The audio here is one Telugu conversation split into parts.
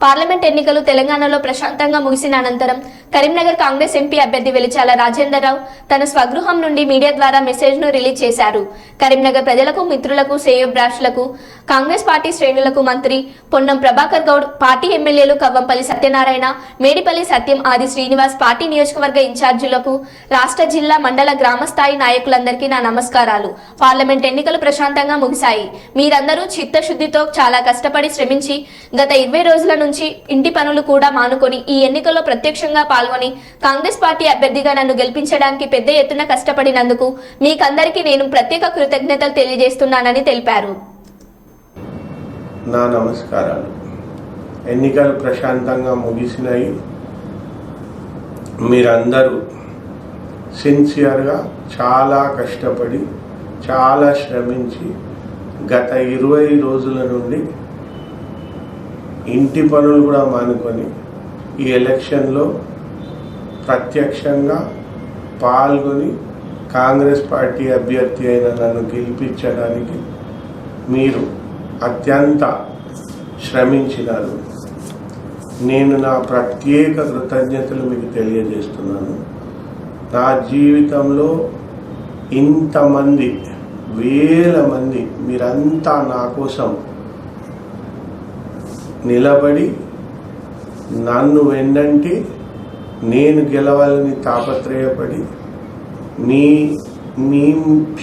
పార్లమెంట్ ఎన్నికలు తెలంగాణలో ప్రశాంతంగా ముగిసిన అనంతరం కరీంనగర్ కాంగ్రెస్ ఎంపీ అభ్యర్థి వెలిచాల రాజేందర్రావు తన స్వగృహం నుండి మీడియా ద్వారా మెసేజ్ను రిలీజ్ చేశారు. కరీంనగర్ ప్రజలకు మిత్రులకు శ్రేయోభిలాషులకు కాంగ్రెస్ పార్టీ శ్రేణులకు మంత్రి పొన్నం ప్రభాకర్ గౌడ్ పార్టీ ఎమ్మెల్యేలు కవ్వంపల్లి సత్యనారాయణ మేడిపల్లి సత్యం ఆది శ్రీనివాస్ పార్టీ నియోజకవర్గ ఇన్ఛార్జీలకు రాష్ట్ర జిల్లా మండల గ్రామ స్థాయి నాయకులందరికీ నా నమస్కారాలు. పార్లమెంట్ ఎన్నికలు ప్రశాంతంగా ముగిశాయి. మీరందరూ చిత్తశుద్ధితో చాలా కష్టపడి శ్రమించి గత ఇరవై రోజుల నుంచి ఇంటి పనులు కూడా మానుకొని ఈ ఎన్నికల్లో ప్రత్యక్షంగా పాల్గొని కాంగ్రెస్ పార్టీ అభ్యర్థిగా నన్ను గెలిపించడానికి పెద్ద ఎత్తున కష్టపడినందుకు మీకందరికీ నేను ప్రత్యేక కృతజ్ఞతలు తెలియజేస్తున్నానని తెలిపారు. నా నమస్కారాలు. ఎన్నికలు ప్రశాంతంగా ముగిసినాయి. మీరందరూ సిన్సియర్గా చాలా కష్టపడి చాలా శ్రమించి గత ఇరవై రోజుల నుండి ఇంటి పనులు కూడా మానుకొని ఈ ఎలక్షన్లో ప్రత్యక్షంగా పాల్గొని కాంగ్రెస్ పార్టీ అభ్యర్థి అయిన నన్ను గెలిపించడానికి మీరు అత్యంత శ్రమించినారు. నేను నా ప్రత్యేక కృతజ్ఞతలు మీకు తెలియజేస్తున్నాను. నా జీవితంలో ఇంతమంది వేల మంది మీరంతా నా కోసం నిలబడి నన్ను వెన్నంటి నేను గెలవాలని తాపత్రయపడి మీ మీ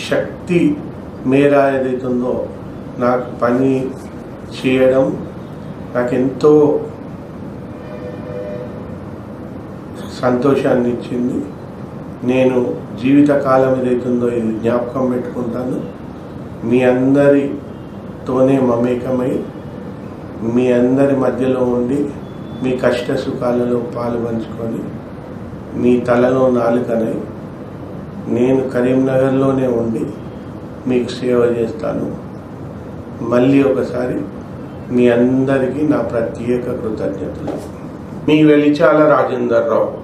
శక్తి మేర ఏదైతుందో నాకు పని చేయడం నాకెంతో సంతోషాన్ని ఇచ్చింది నేను జీవితకాలం ఏదైతుందో ఇది జ్ఞాపకం పెట్టుకుంటాను. మీ అందరితోనే మమేకమై మీ అందరి మధ్యలో ఉండి మీ కష్ట సుఖాలలో పాలు పంచుకొని మీ తలలో నాలుకనై నేను కరీంనగర్లోనే ఉండి మీకు సేవ చేస్తాను. మళ్ళీ ఒకసారి మీ అందరికీ నా ప్రత్యేక కృతజ్ఞతలు. మీ వెలిచాల రాజేందర్ రావు.